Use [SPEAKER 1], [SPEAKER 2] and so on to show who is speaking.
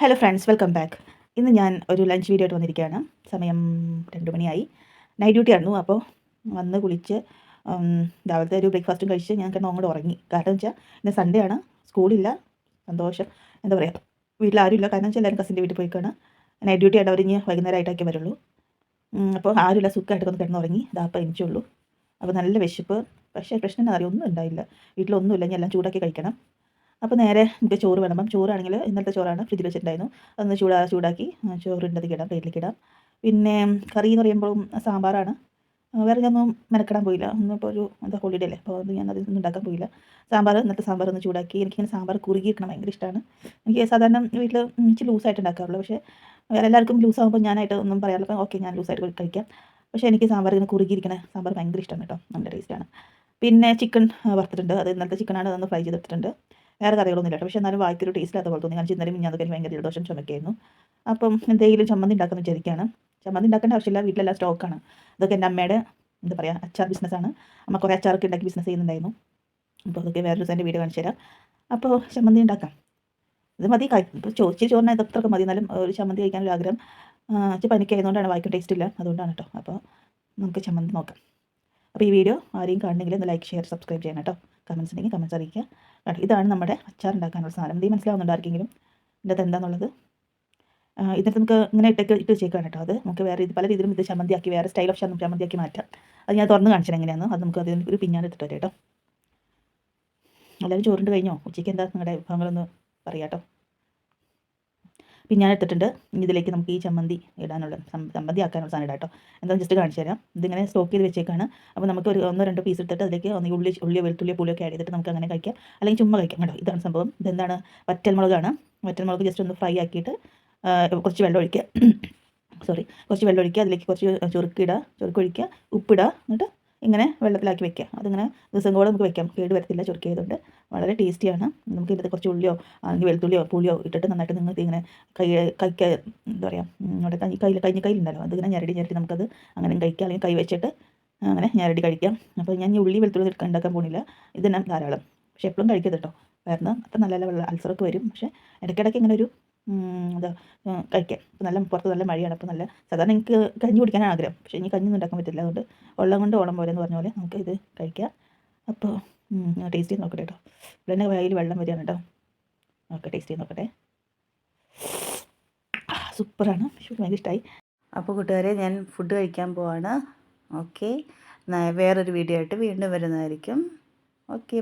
[SPEAKER 1] Hello friends welcome back ഇന്ന് ഞാൻ ഒരു ലഞ്ച് വീഡിയോ ആയിട്ട് വന്നിരിക്കുകയാണ്. സമയം രണ്ട് മണിയായി. നൈറ്റ് ഡ്യൂട്ടി ആയിരുന്നു അപ്പോൾ വന്ന് കുളിച്ച് രാവിലത്തെ ഒരു ബ്രേക്ക്ഫാസ്റ്റും കഴിച്ച് ഞാൻ കിടന്ന് അങ്ങോട്ട് ഉറങ്ങി. കാരണം വെച്ചാൽ ഇന്ന് സൺഡേ ആണ് സ്കൂളില്ല സന്തോഷം. എന്താ പറയുക വീട്ടിൽ ആരുമില്ല. കാരണം വെച്ചാൽ എല്ലാവരും കസിന്റെ വീട്ടിൽ പോയിക്കാണ്. നൈറ്റ് ഡ്യൂട്ടി ആയിട്ട് അവർ ഇനി വൈകുന്നേരമായിട്ടൊക്കെ വരുള്ളൂ. അപ്പോൾ ആരുമില്ല സുഖമായിട്ടൊക്കെ ഒന്ന് കിടന്നുറങ്ങി ഇതാപ്പം എനിച്ചുള്ളൂ അപ്പോൾ നല്ല വിശപ്പ്. പക്ഷേ പ്രശ്നം അറിയാം ഒന്നും ഉണ്ടായില്ല. വീട്ടിലൊന്നുമില്ല ഞാൻ എല്ലാം ചൂടാക്കി കഴിക്കണം. അപ്പോൾ നേരെ നമുക്ക് ചോറ് വേണം. അപ്പം ചോറാണെങ്കിൽ ഇന്നലത്തെ ചോറാണ് ഫ്രിഡ്ജിൽ വെച്ചിട്ടുണ്ടായിരുന്നു. അതൊന്ന് ചൂടാ ചൂടാക്കി ചോറ് ചോറിന്റെ ഇടാം പ്ലേറ്റിലേക്ക് ഇടാം. പിന്നെ കറി എന്ന് പറയുമ്പോഴും സാമ്പാറാണ്. വേറെ ഞാനൊന്നും മെനക്കെടാൻ പോയില്ല. ഒന്നിപ്പോൾ ഒരു എന്താ ഹോളിഡേ അല്ലേ? അപ്പോൾ അത് ഞാൻ അതൊന്നും ഉണ്ടാക്കാൻ പോയില്ല. സാമ്പാർ ഇന്നത്തെ സാമ്പാർ ഒന്ന് ചൂടാക്കി എനിക്കിങ്ങനെ സാമ്പാർ കുറുകിയിരിക്കണം ഭയങ്കര ഇഷ്ടമാണ് എനിക്ക് സാധാരണ വീട്ടിൽ ഇച്ചിരി ലൂസായിട്ട് ഉണ്ടാക്കാറുള്ളൂ. പക്ഷേ വേറെ എല്ലാവർക്കും ലൂസാകുമ്പോൾ ഞാനായിട്ട് ഒന്നും പറയാറില്ല. അപ്പോൾ ഓക്കെ ഞാൻ ലൂസായിട്ട് കഴിക്കാം. പക്ഷേ എനിക്ക് സാമ്പാർ ഇങ്ങനെ കുറുകിയിരിക്കണ സാമ്പാർ ഭയങ്കര ഇഷ്ടമാണ് കേട്ടോ. നല്ല ടേസ്റ്റാണ്. പിന്നെ ചിക്കൻ വറുത്തിട്ടുണ്ട്. അത് ഇന്നത്തെ ചിക്കനാണ്. അതൊന്ന് ഫ്രൈ ചെയ്തെടുത്തിട്ടുണ്ട്. വേറെ കറികളൊന്നും ഇല്ല പക്ഷേ എന്നാലും വായിക്കൊരു ടേസ്റ്റ് ഇല്ലാത്ത പോലെ തോന്നി. കാരണം ഇന്നലെ മിഞ്ഞാന്നൊക്കെ എനിക്ക് ഭയങ്കര ജലദോഷം ചുമക്കായിരുന്നു. അപ്പം എന്തെങ്കിലും ചമ്മന്തി ഉണ്ടാക്കുന്ന വിചാരിക്കുകയാണ്. ചമ്മന്തി ഉണ്ടാക്കേണ്ട ആവശ്യമില്ല. വീട്ടിലെല്ലാം സ്റ്റോക്കാണ് ഇതൊക്കെ എന്റെ അമ്മയുടെ എന്താ പറയുക അച്ചാർ ബിസിനസ്സാണ് അമ്മ കുറേ അച്ചാറൊക്കെ ഉണ്ടാക്കി ബിസിനസ് ചെയ്യുന്നുണ്ടായിരുന്നു. അപ്പോൾ അതൊക്കെ വേറൊരു ദിവസം എന്റെ വീട് കാണിച്ചു തരാം. അപ്പോൾ ചമ്മന്തി ഉണ്ടാക്കാം. ഇത് മതി ഇപ്പോൾ ചോദിച്ചിട്ട് ചോറിന് ഇതൊക്കെ മതി. എന്നാലും ഒരു ചമ്മന്തി കഴിക്കാനൊരു ആഗ്രഹം. പനിക്കായതുകൊണ്ടാണ് വായിക്കും ടേസ്റ്റ് ഇല്ല. അതുകൊണ്ടാണ് കേട്ടോ. അപ്പോൾ നമുക്ക് ചമ്മന്തി നോക്കാം. അപ്പോൾ ഈ വീഡിയോ ആരെയും കാണണമെങ്കിൽ ഒന്ന് ലൈക്ക് ഷെയർ സബ്സ്ക്രൈബ് ചെയ്യണം കേട്ടോ. കമൻസ് ഉണ്ടെങ്കിൽ കമൻസ് അറിയിക്കുക. ഇതാണ് നമ്മുടെ അച്ചാർ ഉണ്ടാക്കാനുള്ള സാധനം. ഇത് മനസ്സിലാവുന്നുണ്ട് ആർക്കെങ്കിലും ഇതിന്റെ എന്താണെന്നുള്ളത് ആ, ഇതിനകത്ത് നമുക്ക് ഇങ്ങനെ ഇട്ടൊക്കെ ഇട്ട് വെച്ചേക്കാണ് കേട്ടോ അത്. നമുക്ക് വേറെ ഇത് പല രീതിയിലും ഇത് ചമ്മന്തിയാക്കി വേറെ സ്റ്റൈൽ ഓഫ് ചമ്മന്തിയാക്കി മാറ്റാം. അത് ഞാൻ തുറന്ന് കാണിച്ചത് എങ്ങനെയാണ് അത് നമുക്ക് അതിൽ ഒരു പിന്നാലെ ഇട്ടിട്ട് കേട്ടോ. എല്ലാവരും ചോറിന്റെ കഴിഞ്ഞോ? ഉച്ചയ്ക്ക് എന്താ നിങ്ങളുടെ വിഭവങ്ങളൊന്ന് പറയാം കേട്ടോ. പിന്നെ ഞാൻ എടുത്തിട്ടുണ്ട് ഇനി ഇതിലേക്ക് നമുക്ക് ഈ ചമ്മന്തി ഇടാനുള്ള ചമ്മന്തി ആക്കാനുള്ള സാധനം ഇടാം കേട്ടോ എന്താ ജസ്റ്റ് കാണിച്ചു തരാം. ഇതിങ്ങനെ സ്റ്റോക്ക് ചെയ്ത് വെച്ചേക്കാണ്. അപ്പോൾ നമുക്ക് ഒരു ഒന്നോ രണ്ടോ പീസ് എടുത്തിട്ട് അതിലേക്ക് ഒന്ന് ഉള്ളി ഉള്ളിയോ വെളുത്തുള്ളിയോ പുളിയൊക്കെ ആഡ് ചെയ്തിട്ട് നമുക്ക് അങ്ങനെ കഴിക്കാം. അല്ലെങ്കിൽ ചുമ്മാ കഴിക്കാം കേട്ടോ. ഇതാണ് സംഭവം. ഇതെന്താണ്? വറ്റൽമുളകാണ്. വറ്റൽമുളക് ജസ്റ്റ് ഒന്ന് ഫ്രൈ ആക്കിയിട്ട് കുറച്ച് വെള്ളം ഒഴിക്കുക. സോറി കുറച്ച് വെള്ളം ഒഴിക്കുക. അതിലേക്ക് കുറച്ച് ചുരുക്കിടുക ചുരുക്കൊഴിക്കുക ഉപ്പിടുക. എന്നിട്ട് ഇങ്ങനെ വെള്ളത്തിലാക്കി വെക്കുക. അതിങ്ങനെ ദിവസം കൂടെ നമുക്ക് വെക്കാം. കേട് വരത്തില്ല ചുരുക്കിയതുകൊണ്ട് വളരെ ടേസ്റ്റിയാണ് നമുക്ക് ഇതിന്റെ കുറച്ച് ഉള്ളിയോ അല്ലെങ്കിൽ വെളുത്തുള്ളിയോ പുളിയോ ഇട്ടിട്ട് നന്നായിട്ട് നിങ്ങൾക്ക് ഇങ്ങനെ കൈ കൈക്ക് എന്താ പറയുക നമ്മുടെ കൈ കയ്യിൽ കഴിഞ്ഞ കയ്യിലുണ്ടല്ലോ അതിങ്ങനെ ഞരടി ഞരടി നമുക്കത് അങ്ങനെ കഴിക്കാം അല്ലെങ്കിൽ കൈ വെച്ചിട്ട് അങ്ങനെ ഞരടി കഴിക്കാം. അപ്പോൾ ഞാൻ ഈ ഉള്ളി വെളുത്തുള്ളി ഉണ്ടാക്കാൻ പോണില്ല. ഇതെല്ലാം ധാരാളം. പക്ഷേ എപ്പോഴും കഴിക്കരുത് കേട്ടോ. കാരണം അത്ര നല്ല നല്ല അൾസറൊക്കെ വരും. പക്ഷേ ഇടയ്ക്കിടയ്ക്ക് ഇങ്ങനെ ഒരു എന്താ കഴിക്കാൻ കഴിക്കാം. ഇപ്പം നല്ല പുറത്ത് നല്ല മഴയാണ്. അപ്പോൾ നല്ല സാധാരണ എനിക്ക് കഞ്ഞി കുടിക്കാനാണ് ആഗ്രഹം. പക്ഷേ ഇനി കഞ്ഞൊന്നും ഉണ്ടാക്കാൻ പറ്റില്ല. അതുകൊണ്ട് വെള്ളം കൊണ്ട് ഓളം പോലെ എന്ന് പറഞ്ഞ പോലെ നമുക്ക് ഇത് കഴിക്കാം. അപ്പോൾ ടേസ്റ്റ് ചെയ്ത് നോക്കട്ടെ കേട്ടോ. ഇവിടെ തന്നെ വായിൽ വെള്ളം വരികയാണ് കേട്ടോ. ഓക്കെ ടേസ്റ്റ് ചെയ്ത് നോക്കട്ടെ. സൂപ്പറാണ് ഭയങ്കര ഇഷ്ടമായി അപ്പോൾ കൂട്ടുകാരെ ഞാൻ ഫുഡ് കഴിക്കാൻ പോവാണ്. ഓക്കെ വേറൊരു വീഡിയോ ആയിട്ട് വീണ്ടും വരുന്നതായിരിക്കും. ഓക്കെ